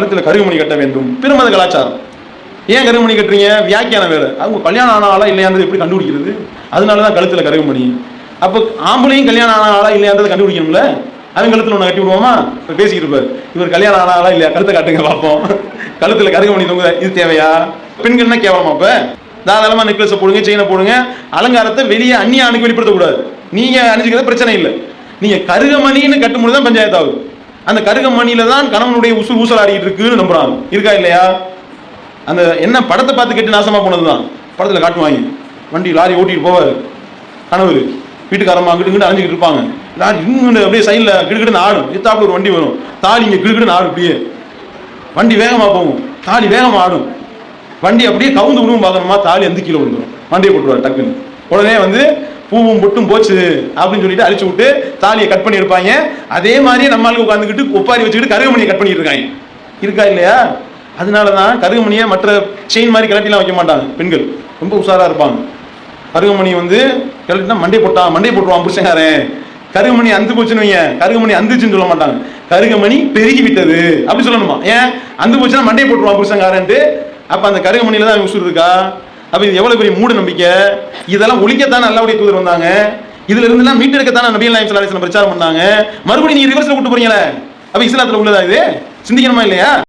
கழுத்துல கருகுமணி கட்ட வேண்டும். பிரமத கலாச்சாரம். ஏன் கருகுமணி கட்டுறீங்க? வியாக்கியானம் வேறு அவங்க கல்யாணம் ஆன ஆளா இல்லையான்றது எப்படி கண்டுபிடிக்கிறது? அதனால தான் கழுத்தில் கருகுமணி. அப்போ ஆம்பளையும் கல்யாணம் ஆன ஆளா இல்லையான்றதை கண்டுபிடிக்கணும்ல? அவன் கழுத்துல ஒன்று கட்டி விடுவோமா? இப்போ பேசிக்கிட்டு இருப்பார். இவர் கல்யாணம் ஆன ஆளா இல்லையா? கழுத்தை காட்டுங்க பார்ப்போம் கழுத்துல கருகுமணி தொங்குதா? இது தேவையா? பெண்கள்னா கேவலமா அப்போ? தாராளமாக நெக்லஸை போடுங்க செயினை போடுங்க. அலங்காரத்தை வெளியே அந்நிய அணுக்கு வெளிப்படுத்தக்கூடாது. நீங்க அணிஞ்சிக்கிறது பிரச்சனை இல்லை. நீங்க கருகமணின்னு கட்டும்போது தான் பஞ்சாயத்து ஆகுது அந்த கருகமணியில தான் கணவனுடைய உசுல் ஊசலாடிட்டு இருக்குன்னு நம்புறாங்க. இருக்கா இல்லையா? அந்த என்ன படத்தை பார்த்து கெட்டு நாசமா போனதுதான். படத்துல காட்டுவாங்க வண்டி லாரி ஓட்டிட்டு போவாரு. கணவர் வீட்டுக்காரம்மா அங்கிட்டு இங்கிட்டு அலைஞ்சிக்கிட்டு இருப்பாங்க. லாரி இன்னும் அப்படியே சைடில் கிடுக்கிட்டு ஆடும். எத்தாப்புல ஒரு வண்டி வரும். தாலி இங்கே கிடுக்கிட்டு ஆடும் அப்படியே வண்டி வேகமா போகும். தாலி வேகமா ஆடும். வண்டி அப்படியே கவுந்து விடுவோம் பார்க்கணுமா தாலி எந்த கீழே விழுந்துடும் வண்டியை போட்டுருவாரு டக்குன்னு. உடனே வந்து பூவும் பொட்டும் போச்சு அப்படின்னு சொல்லிட்டு அழிச்சு விட்டு தாலியை கட் பண்ணி இருப்பாங்க அதே மாதிரியே நம்மளுக்கு உட்காந்துக்கிட்டு ஒப்பாரி வச்சுக்கிட்டு கருகமணியை கட் பண்ணிட்டு இருக்காங்க இருக்கா இல்லையா? அதனால தான் கருகமணியை மற்ற செயின் மாதிரி கிளட்டிலாம் வைக்க மாட்டாங்க பெண்கள். ரொம்ப உஷாராக இருப்பாங்க. கருகமணி வந்து கிளட்டினா மண்டை போட்டான் மண்டை போட்டுருவான் புருஷங்காரன் கருகமணி அந்து போச்சுன்னு வைங்க. கருகமணி அந்துச்சுன்னு சொல்ல மாட்டாங்க. கருகமணி பெருகி விட்டது. அப்படி சொல்லணுமா? ஏன்? அந்து போச்சுன்னா மண்டையை போட்டுருவான் புருஷங்காரன்ட்டு அப்போ அந்த கருகமணியில தான் உசுர் இருக்கா? அப்ப இது எவ்வளவு பெரிய மூட நம்பிக்கை? இதெல்லாம் ஒழிக்கத்தானே அல்லாவுடைய தூதர் வந்தாங்க? இதுல இருந்து எல்லாம் மீட்டெடுக்கத்தானே நபிகள் நாயம் சலாஹ் பிரச்சாரம் பண்ணாங்க? மறுபடியும் நீங்க ரிவர்ஸ்ல கூட்டு போறீங்களே? அப்ப இஸ்லாத்துல உள்ளதா இது? சிந்திக்கணுமா இல்லையா?